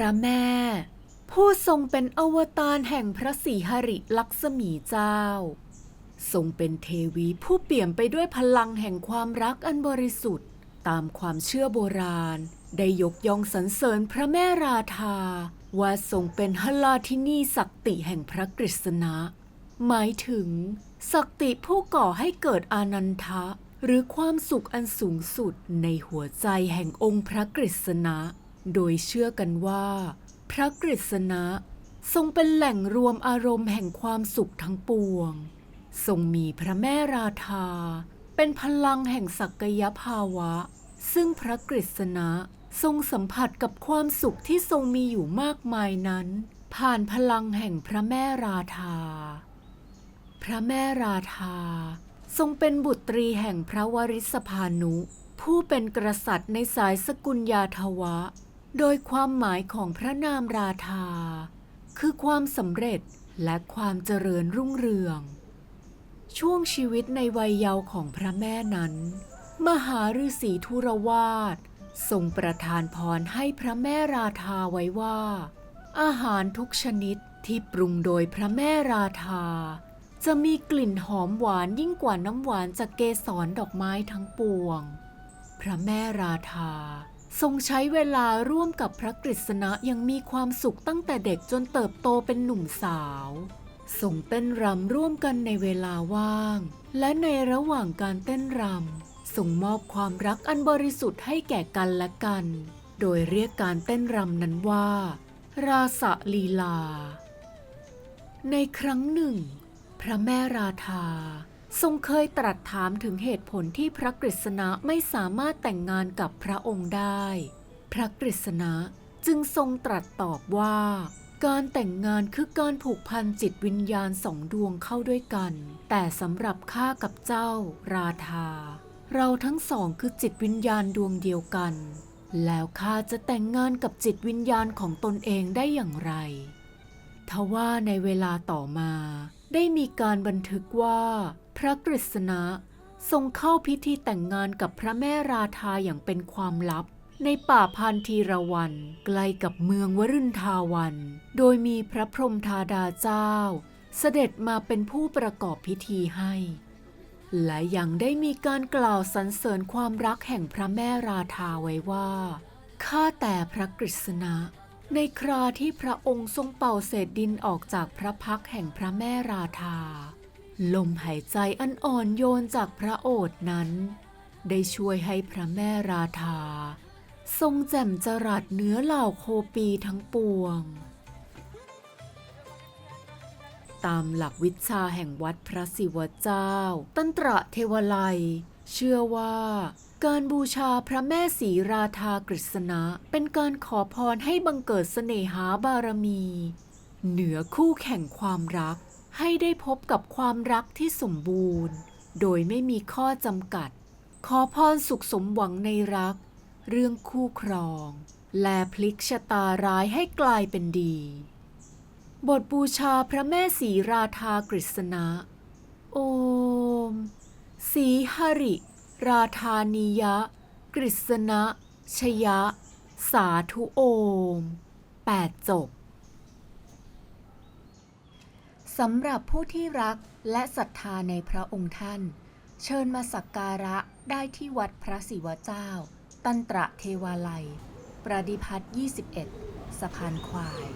ระแม่ ผู้ทรงเป็นอวตารแห่งพระศรีหริลักษมีเจ้า ทรงเป็นเทวีผู้เปี่ยมไปด้วยพลังแห่งความรักอันบริสุทธิ์ ตามความเชื่อโบราณ ได้ยกย่องสรรเสริญพระแม่ราธา ว่าทรงเป็นหลาทินีศักติแห่งพระกฤษณะ หมายถึง ศักติผู้ก่อให้เกิดอานันทะ หรือความสุขอันสูงสุดในหัวใจแห่งองค์พระกฤษณะ โดยเชื่อกันว่า พระกฤษณะทรงเป็นแหล่งรวมอารมณ์แห่งความสุขทั้งปวง ทรงมีพระแม่ราธา เป็นพลังแห่งศักยภาวะ ซึ่งพระกฤษณะทรงสัมผัสกับความสุขที่ทรงมีอยู่มากมายนั้น ผ่านพลังแห่งพระแม่ราธา พระแม่ราธา ทรงเป็นบุตรีแห่งพระวริษภานุ ผู้เป็นกษัตริย์ในสายสกุลยาทวะ โดยความหมายของพระนามราธา คือความสำเร็จและความเจริญรุ่งเรือง ช่วงชีวิตในวัยเยาว์ของพระแม่นั้น มหาฤาษีธุรวาสทรงประทานพรให้พระแม่ราธาไว้ว่า อาหารทุกชนิดที่ปรุงโดยพระแม่ราธา จะมีกลิ่นหอมหวานยิ่งกว่าน้ำหวานจากเกสรดอกไม้ทั้งปวง พระแม่ราธา ทรงใช้เวลาร่วมกับพระกฤษณะยังมีความสุขตั้งแต่เด็กจนเติบโตเป็นหนุ่มสาวทรงเต้นรำร่วมกันในเวลาว่าง และในระหว่างการเต้นรำทรงมอบความรักอันบริสุทธิ์ให้แก่กันและกัน โดยเรียกการเต้นรำนั้นว่า ราสลีลา ในครั้งหนึ่ง พระแม่ราธา ทรงเคยตรัสถามถึงเหตุผลที่พระกฤษณะไม่สามารถแต่งงานกับพระองค์ได้ พระกฤษณะจึงทรงตรัสตอบว่า การแต่งงานคือการผูกพันจิตวิญญาณสองดวงเข้าด้วยกัน แต่สำหรับข้ากับเจ้า ราธา เราทั้งสองคือจิตวิญญาณดวงเดียวกัน แล้วข้าจะแต่งงานกับจิตวิญญาณของตนเองได้อย่างไร ทว่าในเวลาต่อมา ได้มีการบันทึกว่า พระกฤษณะทรงเข้าพิธีแต่งงานกับพระแม่ราธาอย่างเป็นความลับ ในป่าพันธีรวันใกล้กับเมืองวรุณทาวัน โดยมีพระพรหมธาดาเจ้า เสด็จมาเป็นผู้ประกอบพิธีให้ และยังได้มีการกล่าวสรรเสริญความรักแห่งพระแม่ราธาไว้ว่า ข้าแต่พระกฤษณะ ในคราที่พระองค์ทรงเป่าเศษดินออกจากพระพักแห่งพระแม่ราธา ลมหายใจอันอ่อนโยนจากพระโอษฐ์นั้น ได้ช่วยให้พระแม่ราธา ทรงแจ่มจรัสเนื้อเหล่าโคปีทั้งปวง ตามหลักวิชาแห่งวัดพระศิวเจ้า ตันตระเทวไลย เชื่อว่าการบูชาพระแม่ศรีราธากฤษณะ เป็นการขอพรให้บังเกิดเสน่หาบารมี เหนือคู่แข่งความรัก ให้ได้พบกับความรักที่สมบูรณ์ โดยไม่มีข้อจำกัด ขอพรสุขสมหวังในรัก เรื่องคู่ครอง และพลิกชะตาร้ายให้กลายเป็นดี บทบูชาพระแม่ศรีราธากฤษณะ โอ สีหริ ราธานิยะ กฤษณะ ชยะ สาธุโอมแปดจบสำหรับผู้ที่รักและศรัทธาในพระองค์ท่าน เชิญมาสักการะได้ที่วัดพระศิวเจ้า ตันตระเทวาลัย ประดิพัฒน์21 สะพานควาย